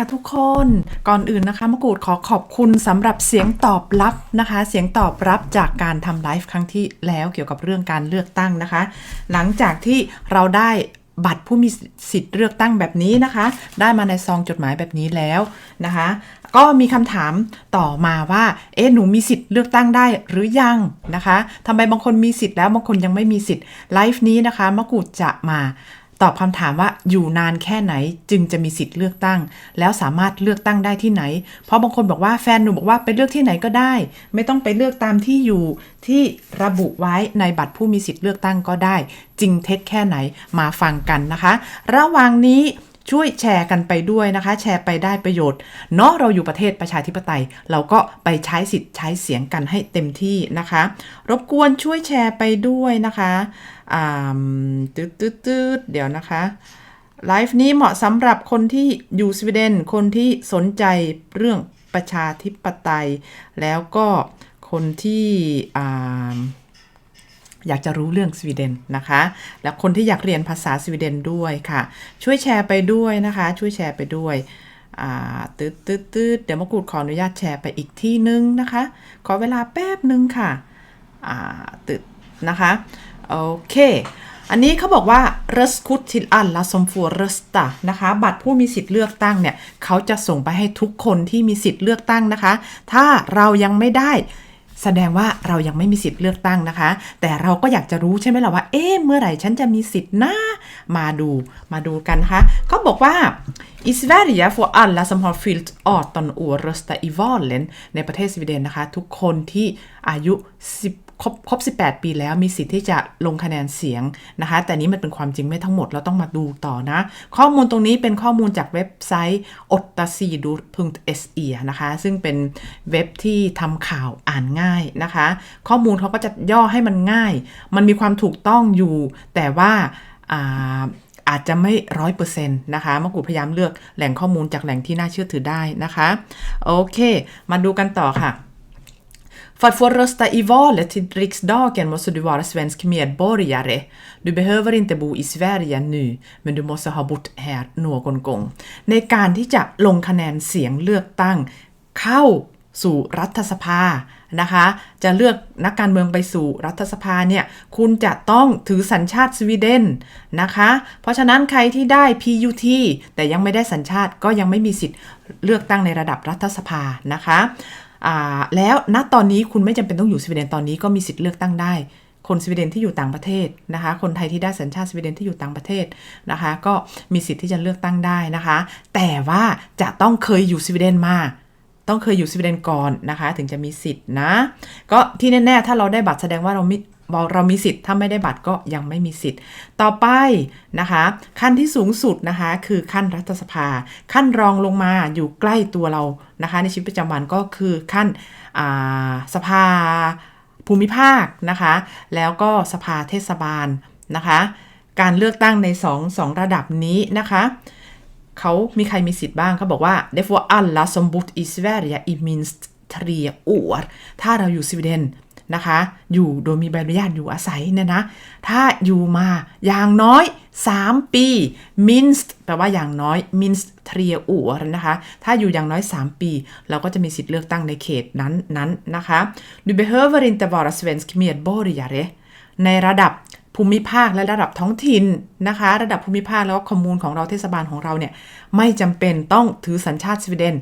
ค่ะทุกคนก่อนอื่นนะคะมะกรูดขอขอบคุณสำหรับเสียงตอบรับนะคะ เสียงตอบรับจากการทำไลฟ์ครั้งที่แล้วเกี่ยวกับเรื่องการเลือกตั้งนะคะ หลังจากที่เราได้บัตรผู้มีสิทธิ์เลือกตั้งแบบนี้นะคะ ได้มาในซองจดหมายแบบนี้แล้วนะคะ ก็มีคำถามต่อมาว่า เอ๊ะหนูมีสิทธิ์เลือกตั้งได้หรือยังนะคะทำไมบางคนมีสิทธิ์แล้วบางคนยังไม่มีสิทธิ์ไลฟ์นี้นะคะมะกรูดจะมา ตอบคำถามว่าอยู่นานแค่ไหนจึงจะมีสิทธิ์เลือกตั้ง แล้วสามารถเลือกตั้งได้ที่ไหน เพราะบางคนบอกว่าแฟนหนูบอกว่าไปเลือกที่ไหนก็ได้ ไม่ต้องไปเลือกตามที่อยู่ที่ระบุไว้ในบัตรผู้มีสิทธิ์เลือกตั้งก็ได้ จริงเท็จแค่ไหนมาฟังกันนะคะ ระหว่างนี้ ช่วยแชร์กันไปด้วยนะคะ แชร์ไปได้ประโยชน์ เนาะเราอยู่ประเทศประชาธิปไตย เราก็ไปใช้สิทธิ์ใช้เสียงกันให้เต็มที่นะคะ รบกวนช่วยแชร์ไปด้วยนะคะอ่าตืดตืดตืดเดี๋ยวนะคะไลฟ์นี้เหมาะสำหรับคนที่อยู่สวีเดนคนที่สนใจเรื่องประชาธิปไตย แล้วก็คนที่อ่า อยากจะรู้เรื่องสวีเดนนะคะ และคนที่อยากเรียนภาษาสวีเดนด้วยค่ะ ช่วยแชร์ไปด้วยนะคะ ช่วยแชร์ไปด้วยตืดตืดตืดเดี๋ยวมะกรูดขออนุญาตแชร์ไปอีกที่นึงนะคะ ขอเวลาแป๊บนึงค่ะตืดนะคะโอเค อันนี้เขาบอกว่า r ö s t k o t till alla som får rösta นะคะ บัตรผู้มีสิทธิ์เลือกตั้งเนี่ยเขาจะส่งไปให้ทุกคนที่มีสิทธิ์เลือกตั้งนะคะ ถ้าเรายังไม่ได้ แสดงว่าเรายังไม่มีสิทธิ์เลือกตั้งนะคะ แต่เราก็อยากจะรู้ใช่ไหมล่ะว่า เอ๊ะเมื่อไหร่ฉันจะมีสิทธิ์นะมาดูมาดูกันนะคะเขาบอกว่า i Sverige får alla som har fyllt 18 år rösta i valen ในประเทศสวีเดนนะคะ ทุกคนที่อายุ 10 ครบครบ 18 ปีแล้วมีสิทธิ์ที่จะลงคะแนนเสียงนะคะ แต่นี้มันเป็นความจริงไม่ทั้งหมดเราต้องมาดูต่อนะ ข้อมูลตรงนี้เป็นข้อมูลจากเว็บไซต์ o t t a s i d o s e นะคะ ซึ่งเป็นเว็บที่ทำข่าวอ่านง่ายนะคะ ข้อมูลเขาก็จะย่อให้มันง่าย มันมีความถูกต้องอยู่ แต่ว่าอาจจะไม่ร้อยเปอร์เซ็นต์นะคะมกรูพยายามเลือกแหล่งข้อมูลจากแหล่งที่น่าเชื่อถือได้นะคะ โอเค มาดูกันต่อค่ะ För att få rösta i valet till riksdagen måste du vara svensk medborgare. Du behöver inte bo i Sverige nu, men du måste ha bott här någon gång. ในการที่จะลงคะแนนเสียงเลือกตั้ง เข้าสู่รัฐสภานะคะ จะเลือกนักการเมืองไปสู่รัฐสภาเนี่ย คุณจะต้องถือสัญชาติสวีเดนนะคะ เพราะฉะนั้นใครที่ได้ PUT แต่ยังไม่ได้สัญชาติก็ยังไม่มีสิทธิ์เลือกตั้งในระดับรัฐสภานะคะ แล้วณตอนนี้คุณไม่จำเป็นต้องอยู่สวีเดนตอนนี้ก็มีสิทธิ์เลือกตั้งได้ คนสวีเดนที่อยู่ต่างประเทศนะคะ คนไทยที่ได้สัญชาติสวีเดนที่อยู่ต่างประเทศนะคะ ก็มีสิทธิ์ที่จะเลือกตั้งได้นะคะ แต่ว่าจะต้องเคยอยู่สวีเดนมาต้องเคยอยู่สวีเดนก่อนนะคะ ถึงจะมีสิทธิ์นะ ก็ที่แน่ๆถ้าเราได้บัตรแสดงว่าเรามี บอกเรามีสิทธิ์ถ้าไม่ได้บัตรก็ยังไม่มีสิทธิ์ ต่อไปนะคะ ขั้นที่สูงสุดนะคะ คือขั้นรัฐสภา ขั้นรองลงมาอยู่ใกล้ตัวเรานะคะ ในชีวิตประจำวันก็คือขั้นสภาภูมิภาคนะคะ แล้วก็สภาเทศบาลนะคะ การเลือกตั้งใน2 2ระดับนี้นะคะเขามีใครมีสิทธิ์บ้างเขาบอกว่า det får alla som bott i Sverige i minst tre år ถ้าเราอยู่สวีเดน นะคะ อยู่โดยมีใบอนุญาตอยู่อาศัยเนี่ยนะ ถ้าอยู่มาอย่างน้อย 3 ปี minst แปลว่าอย่างน้อย minst tre år นะคะ ถ้าอยู่อย่างน้อย 3 ปี เราก็จะมีสิทธิ์เลือกตั้งในเขตนั้นนั้นนะคะ du behöver inte vara svensk medborgare ในระดับภูมิภาคและระดับท้องถิ่นนะคะ ระดับภูมิภาคแล้วก็คอมมูนของเราเทศบาลของเราเนี่ยไม่จำเป็นต้องถือสัญชาติสวีเดน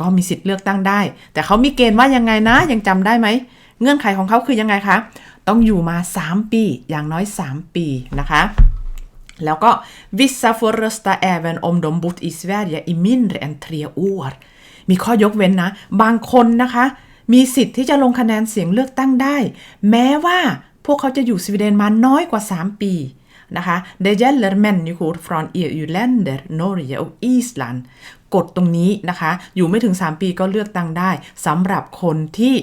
ก็มีสิทธิ์เลือกตั้งได้ แต่เขามีเกณฑ์ว่ายังไงนะยังจำได้ไหม เงื่อนไขของเขาคือยังไงคะ ต้องอยู่มา 3 ปี อย่างน้อย 3 ปีนะคะแล้วก็ vissa får rösta även om de bott i Sverige i mindre än tre år มีข้อยกเว้นนะ บางคนนะคะ มีสิทธิ์ที่จะลงคะแนนเสียงเลือกตั้งได้ แม้ว่าพวกเขาจะอยู่สวีเดนมาน้อยกว่า 3 ปี นะคะ Det gäller människor från EU-länder, Norge och Island กฎตรงนี้นะคะ อยู่ไม่ถึง 3 ปีก็เลือกตั้งได้สำหรับคนที่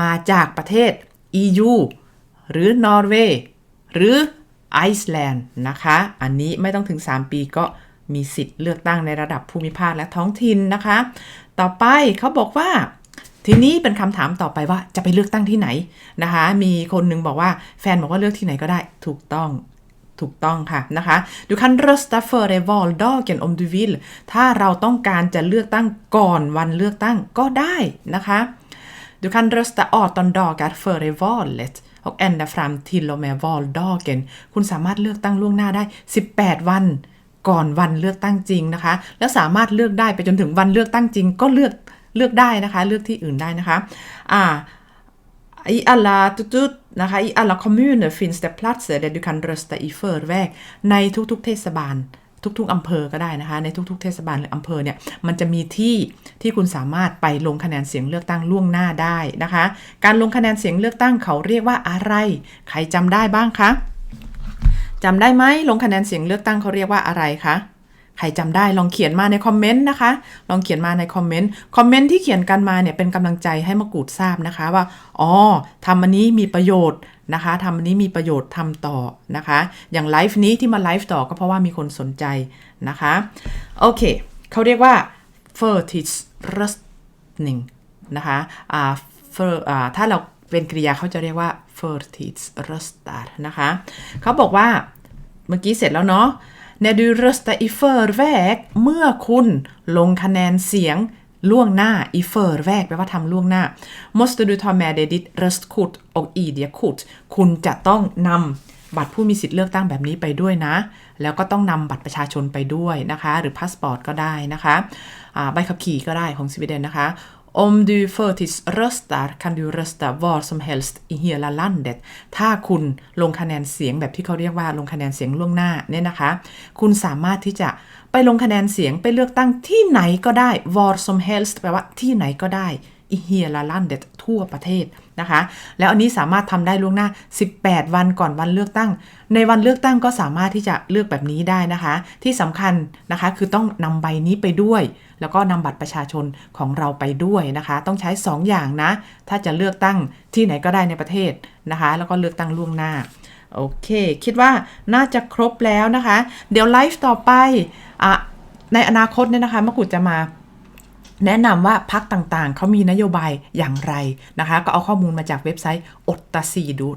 มาจากประเทศ EU หรือนอร์เวย์หรือไอซ์แลนด์นะคะ อันนี้ไม่ต้องถึง 3 ปีก็มีสิทธิ์เลือกตั้งในระดับภูมิภาคและท้องถิ่นนะคะ ต่อไปเขาบอกว่า ทีนี้เป็นคำถามต่อไปว่าจะไปเลือกตั้งที่ไหนนะคะ มีคนหนึงบอกว่าแฟนบอกว่าเลือกที่ไหนก็ได้ถูกต้อง ถูกต้องค่ะนะคะ du kan rösta före valdagen om du vill ถ้าเราต้องการจะเลือกตั้งก่อนวันเลือกตั้งก็ได้นะคะ du kan rösta 18 dagar före valet och ända fram till och med valdagen คุณสามารถเลือกตั้งล่วงหน้าได้ 18 วัน ก่อนวันเลือกตั้งจริงนะคะ แล้วสามารถเลือกได้ไปจนถึงวันเลือกตั้งจริง ก็เลือกเลือกได้นะคะ เลือกที่อื่นได้นะคะอ่า I alla, tutut, นะคะ I alla kommuner finns det platser där du kan rösta i förväg ในทุกๆ เทศบาล ทุกๆอำเภอก็ได้นะคะ ในทุกๆ เทศบาลหรืออำเภอเนี่ย มันจะมีที่ที่คุณสามารถไปลงคะแนนเสียงเลือกตั้งล่วงหน้าได้นะคะ การลงคะแนนเสียงเลือกตั้งเขาเรียกว่าอะไร ใครจำได้บ้างคะจำได้ไหมลงคะแนนเสียงเลือกตั้งเขาเรียกว่าอะไรคะ ใครจำได้ลองเขียนมาในคอมเมนต์นะคะ ลองเขียนมาในคอมเมนต์ คอมเมนต์ที่เขียนกันมาเนี่ยเป็นกำลังใจให้มะกรูดทราบนะคะว่า อ๋อทำอันนี้มีประโยชน์นะคะทำอันนี้มีประโยชน์ทำต่อนะคะ อย่างไลฟ์นี้ที่มาไลฟ์ต่อก็เพราะว่ามีคนสนใจนะคะ โอเค เขาเรียกว่า f e r t i s r u s t i n g นะคะอ่า fer อ่าถ้าเราเป็นกริยาเขาจะเรียกว่า f e r t i s r u s t a r นะคะ เขาบอกว่าเมื่อกี้เสร็จแล้วเนาะ När du röstar i förväg เมื่อคุณลงคะแนนเสียงล่วงหน้า i förväg แปลว่าทำล่วงหน้า måste du ta med dig ditt röstkort och ID-kort คุณจะต้องนำบัตรผู้มีสิทธิ์เลือกตั้งแบบนี้ไปด้วยนะ แล้วก็ต้องนำบัตรประชาชนไปด้วยนะคะ หรือพาสปอร์ตก็ได้นะคะ ใบขับขี่ก็ได้ของสวีเดนนะคะ Om du förtidsröstar kan du rösta var som helst i hela landet ถ้าคุณลงคะแนนเสียงแบบที่เขาเรียกว่าลงคะแนนเสียงล่วงหน้าเนี่ยนะคะ คุณสามารถที่จะไปลงคะแนนเสียงไปเลือกตั้งที่ไหนก็ได้ var som helst แปลว่าที่ไหนก็ได้ i hela landet ทั่วประเทศนะคะ แล้วอันนี้สามารถทำได้ล่วงหน้า 18 วันก่อนวันเลือกตั้ง ในวันเลือกตั้งก็สามารถที่จะเลือกแบบนี้ได้นะคะ ที่สำคัญนะคะคือต้องนำใบนี้ไปด้วย แล้วก็นำบัตรประชาชนของเราไปด้วยนะคะ ต้องใช้ 2 อย่างนะ ถ้าจะเลือกตั้งที่ไหนก็ได้ในประเทศนะคะ แล้วก็เลือกตั้งล่วงหน้าโอเค คิดว่าน่าจะครบแล้วนะคะ เดี๋ยวไลฟ์ต่อไปอะในอนาคตเนี่ยนะคะมะกุฎจะมา แนะนำว่าพักต่างๆ เขามีนโยบายอย่างไรนะคะ ก็เอาข้อมูลมาจากเว็บไซต์อตตาซีดู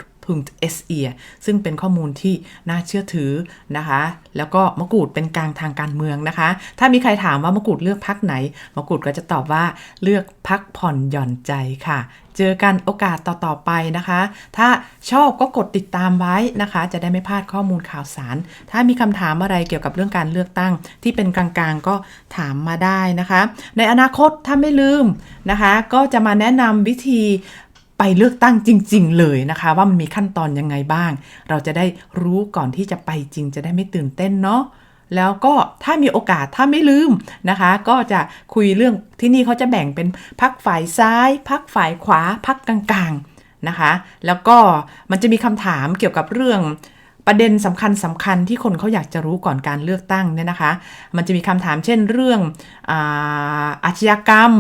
se ซึ่งเป็นข้อมูลที่น่าเชื่อถือนะคะ แล้วก็มะกรูดเป็นกลางทางการเมืองนะคะ ถ้ามีใครถามว่ามะกรูดเลือกพักไหน มะกรูดก็จะตอบว่าเลือกพักผ่อนหย่อนใจค่ะ เจอกันโอกาสต่อ ๆ ไปนะคะ ถ้าชอบก็กดติดตามไว้นะคะ จะได้ไม่พลาดข้อมูลข่าวสาร ถ้ามีคำถามอะไรเกี่ยวกับเรื่องการเลือกตั้ง ที่เป็นกลางๆก็ถามมาได้นะคะ ในอนาคตถ้าไม่ลืมนะคะ ก็จะมาแนะนำวิธี ไปเลือกตั้งจริง ๆ เลยนะคะ ว่ามันมีขั้นตอนยังไงบ้าง เราจะได้รู้ก่อนที่จะไปจริงจะได้ไม่ตื่นเต้นเนาะแล้วก็ถ้ามีโอกาสถ้าไม่ลืมนะคะ ก็จะคุยเรื่องที่นี่เขาจะแบ่งเป็นพักฝ่ายซ้าย พักฝ่ายขวา พักกลางๆนะคะ แล้วก็มันจะมีคำถามเกี่ยวกับเรื่อง ประเด็นสำคัญสำคัญที่คนเขาอยากจะรู้ก่อนการเลือกตั้งเนี่ยนะคะ มันจะมีคำถามเช่นเรื่องอาอาชญากรรม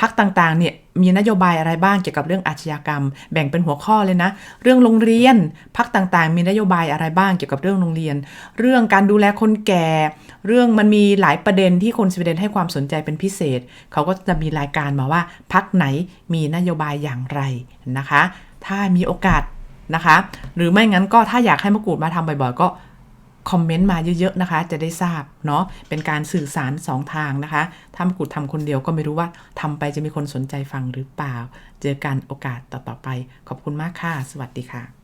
พักต่างๆเนี่ยมีนโยบายอะไรบ้างเกี่ยวกับเรื่องอาชญากรรม แบ่งเป็นหัวข้อเลยนะ เรื่องโรงเรียนพักต่างๆ มีนโยบายอะไรบ้างเกี่ยวกับเรื่องโรงเรียน เรื่องการดูแลคนแก่ เรื่องมันมีหลายประเด็นที่คนสวีเดนให้ความสนใจเป็นพิเศษ เขาก็จะมีรายการมาว่าพักไหนมีนโยบายอย่างไรนะคะ ถ้ามีโอกาส นะคะ หรือไม่งั้นก็ถ้าอยากให้มะกรูดมาทำบ่อยๆ ก็คอมเมนต์มาเยอะๆนะคะ จะได้ทราบเนาะเป็นการสื่อสาร 2 ทางนะคะ ถ้ามะกรูดทำคนเดียวก็ไม่รู้ว่าทำไปจะมีคนสนใจฟังหรือเปล่า เจอกันโอกาสต่อๆไป ขอบคุณมากค่ะ สวัสดีค่ะ